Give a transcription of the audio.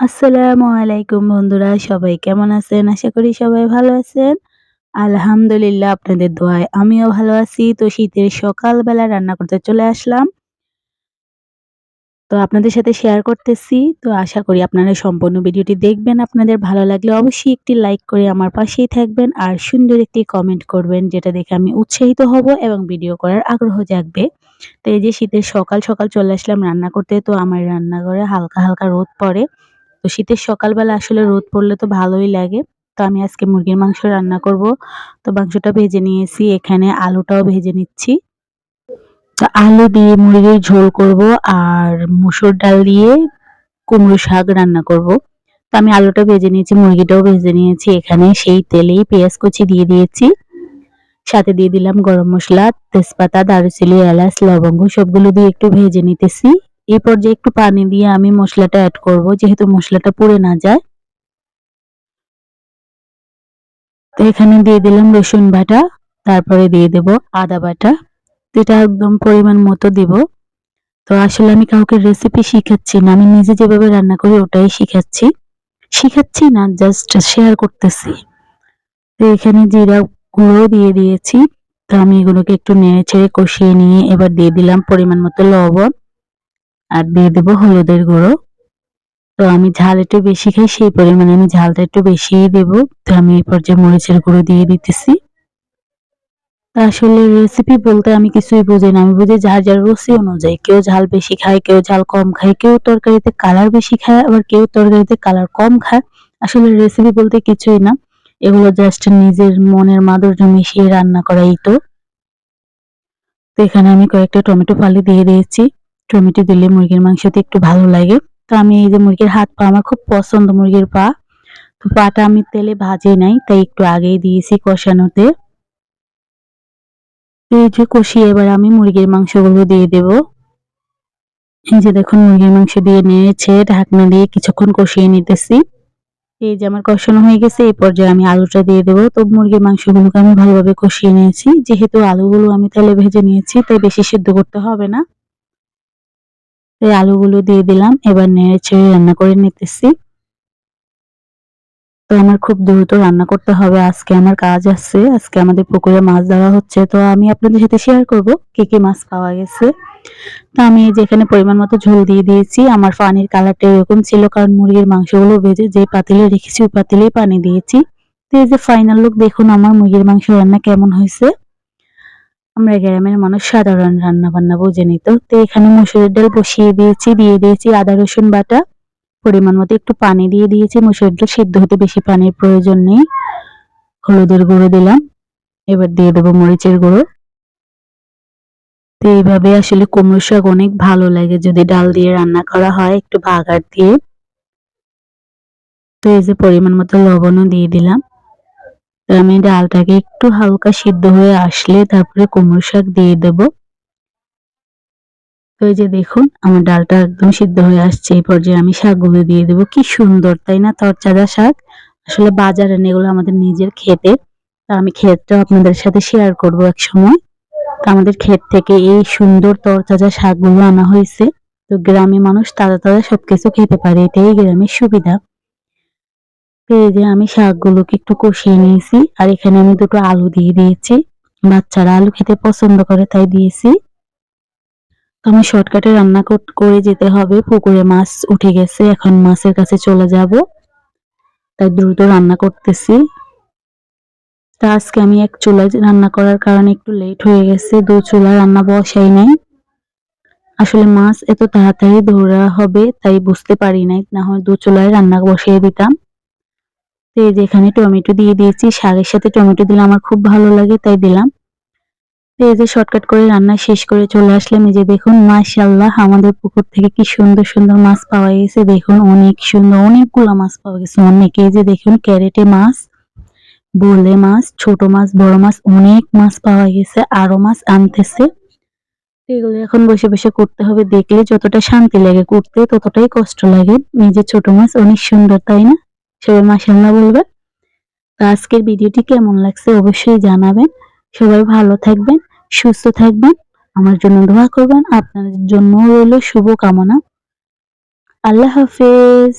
আসসালামু আলাইকুম বন্ধুরা সবাই কেমন আছেন? আশা করি সবাই ভালো আছেন। আলহামদুলিল্লাহ আপনাদের দোয়ায় আমিও ভালো আছি। তো শীতের সকালবেলা রান্না করতে চলে আসলাম। তো আপনাদের সাথে শেয়ার করতেছি। তো আশা করি আপনারা সম্পূর্ণ ভিডিওটি দেখবেন। আপনাদের ভালো লাগলে অবশ্যই একটি লাইক করে আমার পাশেই থাকবেন আর সুন্দর একটি কমেন্ট করবেন যেটা দেখে আমি উৎসাহিত হব এবং ভিডিও করার আগ্রহ জাগবে। তো এই যে শীতের সকাল, সকাল চলে আসলাম রান্না করতে। তো আমার রান্নাঘরে হালকা, হালকা রোদ পড়ে। তো শীতের সকালবেলা আসলে রোদ পড়লে তো ভালোই লাগে। তো আমি আজকে মুরগির মাংস রান্না করব। তো মাংসটা ভেজে নিয়েছি। এখানে আলুটাও ভেজে নিচ্ছি। তো আলু দিয়ে মুরগির ঝোল করব আর মুসুর ডাল দিয়ে কুমড়ো শাক রান্না করব। তো আমি আলুটা ভেজে নিয়েছি, মুরগিটাও ভেজে নিয়েছি। এখানে সেই তেলেই পেঁয়াজ কুচি দিয়ে দিয়েছি। সাথে দিয়ে দিলাম গরম মশলা তেজপাতা, দারুচিনি, এলাচ, লবঙ্গ সবগুলো দিয়ে একটু ভেজে নিতেছি। এই পর্যায়ে একটু পানি দিয়ে আমি মশলাটা অ্যাড করব, যেহেতু মশলাটা পুড়ে না যায়। তো এখানে দিয়ে দিলাম রসুন বাটা, তারপরে দিয়ে দেব আদা বাটা। এটা একদম পরিমাণ মতো দিব। তো আসলে আমি কাউকে রেসিপি শিখাচ্ছি না, আমি নিজে যেভাবে রান্না করি ওটাই শিখাচ্ছি। শিখাচ্ছি না জাস্ট শেয়ার করতেছি। তো এখানে জিরা গুঁড়ো দিয়ে দিয়েছি। তো আমি এগুলোকে একটু নেড়ে ছেড়ে কষিয়ে নিয়ে এবার দিয়ে দিলাম পরিমাণ মতো লবণ। আর দিয়ে দেবো হলুদের গুঁড়ো। তো আমি ঝাল একটু বেশি খাই, সেই পরিমাণে আমি ঝালটা একটু বেশিই দেব। তো আমি এই পর্যায়ে মরিচের গুঁড়ো দিয়ে দিতেছি। আসলে রেসিপি বলতে আমি কিছুই বুঝি না। আমি বুঝি যার যার রুচি অনুযায়ী কেউ ঝাল বেশি খায়, কেউ ঝাল কম খায়, কেউ তরকারিতে কালার বেশি খায়, আবার কেউ তরকারিতে কালার কম খায়। আসলে রেসিপি বলতে কিছুই না। এগুলো জাস্ট নিজের মনের মাধুর্য মিশিয়ে রান্না করাই তো। তো এখানে আমি কয়েকটা টমেটো ফালি দিয়ে দিয়েছি। টমেটো দিলে মুরগির মাংসতে একটু ভালো লাগে। তো আমি এই যে মুরগির হাত পা, আমার খুব পছন্দ মুরগির পা। তো পাটা আমি তেলে ভাজি নাই, তাই একটু আগেই দিয়েছি কষানোতে। এই যে কষিয়ে এবার আমি মুরগির মাংসগুলো দিয়ে দেব। এই যে দেখুন, মুরগির মাংস দিয়ে নিয়েছে ঢাকনা দিয়ে কিছুক্ষণ কষিয়ে নিতেছি। এই যে আমার কষানো হয়ে গেছে, এই পর্যায়ে আমি আলুটা দিয়ে দেবো। তো মুরগির মাংসগুলোকে আমি ভালোভাবে কষিয়ে নিয়েছি। যেহেতু আলুগুলো আমি তেলে ভেজে নিয়েছি, তাই বেশি সিদ্ধ করতে হবে না। এই আলুগুলো দিয়ে দিলাম, এবার নেড়ে ছেড়ে রান্না করে নিতেছি। তো আমার খুব দ্রুত রান্না করতে হবে, আজকে আমার কাজ আছে, আজকে আমাদের পুকুরে মাছ ধরা হচ্ছে, তো আমি আপনাদের সাথে শেয়ার করব কি কি মাছ পাওয়া গেছে। তো আমি যেখানে পরিমাণ মতো ঝোল দিয়ে দিয়েছি, আমার পানির কালারটা এরকম ছিল, কারণ মুরগির মাংসগুলো ভেজে যে পাতিলে রেখেছি, ওই পাতিলেই পানি দিয়েছি। তো এই যে ফাইনাল লুক দেখুন আমার মুরগির মাংস রান্না কেমন হয়েছে। আমরা গ্রামের মানুষ সাধারণ রান্না বান্না বুঝে নিত তো। এখানে মুসুরের ডাল বসিয়ে দিয়েছি, দিয়ে দিয়েছি আদা, রসুন বাটা। পরিমাণ মতো একটু পানি দিয়ে দিয়েছি। মুসুরের ডাল সিদ্ধ হতে বেশি পানির প্রয়োজন নেই। হলুদের গুঁড়ো দিলাম। এবার দিয়ে দেবো মরিচের গুঁড়ো। তো এইভাবে আসলে কুমড়ো শাক অনেক ভালো লাগে যদি ডাল দিয়ে রান্না করা হয় একটু বাগার দিয়ে। তো এই যে পরিমাণ মতো লবণও দিয়ে দিলাম। আমি ডালটাকে একটু হালকা সিদ্ধ হয়ে আসলে তারপরে কুমড়ো শাক দিয়ে দেব। তো এই যে দেখুন, আমার ডালটা একদম সিদ্ধ হয়ে আসছে। এই পর্যায়ে আমি শাকগুলো দিয়ে দেবো। কি সুন্দর, তাই না? তরচাদা শাক। আসলে বাজারে এগুলো আমাদের নিজের খেতে তা আমি ক্ষেতটাও আপনাদের সাথে শেয়ার করব এক সময়। আমাদের ক্ষেত থেকে এই সুন্দর তরতাজা শাকগুলো আনা হয়েছে। তো গ্রামে মানুষ তাজা তাজা সবকিছু খেতে পারে। এটাই গ্রামের সুবিধা। যে আমি শাকগুলোকে একটু কষিয়ে নিয়েছি, আর এখানে আমি দুটো আলু দিয়ে দিয়েছি। বাচ্চারা আলু খেতে পছন্দ করে, তাই দিয়েছি। আমি শর্টকাটে রান্না করে যেতে হবে। পুকুরে মাছ উঠে গেছে, এখন মাছের কাছে চলে যাব। তাই দ্রুত রান্না করতেছি। তা আজকে আমি এক চুলায় রান্না করার কারণে একটু লেট হয়ে গেছে, দু চুলা রান্না বসাই নাই। আসলে মাছ এত তাড়াতাড়ি ধরা হবে, তাই বুঝতে পারি নাই, না হয় দু চুলায় রান্না বসিয়ে দিতাম। তো এই যে এখানে টমেটো দিয়ে দিয়েছি, শাকের সাথে টমেটো দিলে আমার খুব ভালো লাগে, তাই দিলাম। তো এই যে শর্টকাট করে রান্না শেষ করে চলে আসলাম। এই যে দেখুন মাশাল্লাহ আমাদের পুকুর থেকে কি সুন্দর সুন্দর মাছ পাওয়া গেছে। দেখুন, অনেক সুন্দর, অনেকগুলো মাছ পাওয়া গেছে। অনেক, এই যে দেখুন, ক্যারেটে মাছ, বোলে মাছ, ছোট মাছ, বড় মাছ, অনেক মাছ পাওয়া গেছে, আরও মাছ আনতেছে। এগুলো এখন বসে বসে করতে হবে, দেখলে যতটা শান্তি লাগে, করতে ততটাই কষ্ট লাগে। নিজের ছোট মাছ, অনেক সুন্দর, তাই না? সবাই মাসাল্লাহ বলবেন। তো আজকের ভিডিওটি কেমন লাগছে অবশ্যই জানাবেন। সবাই ভালো থাকবেন, সুস্থ থাকবেন, আমার জন্য দোয়া করবেন আপনার জন্য রইল শুভ কামনা আল্লাহ হাফেজ।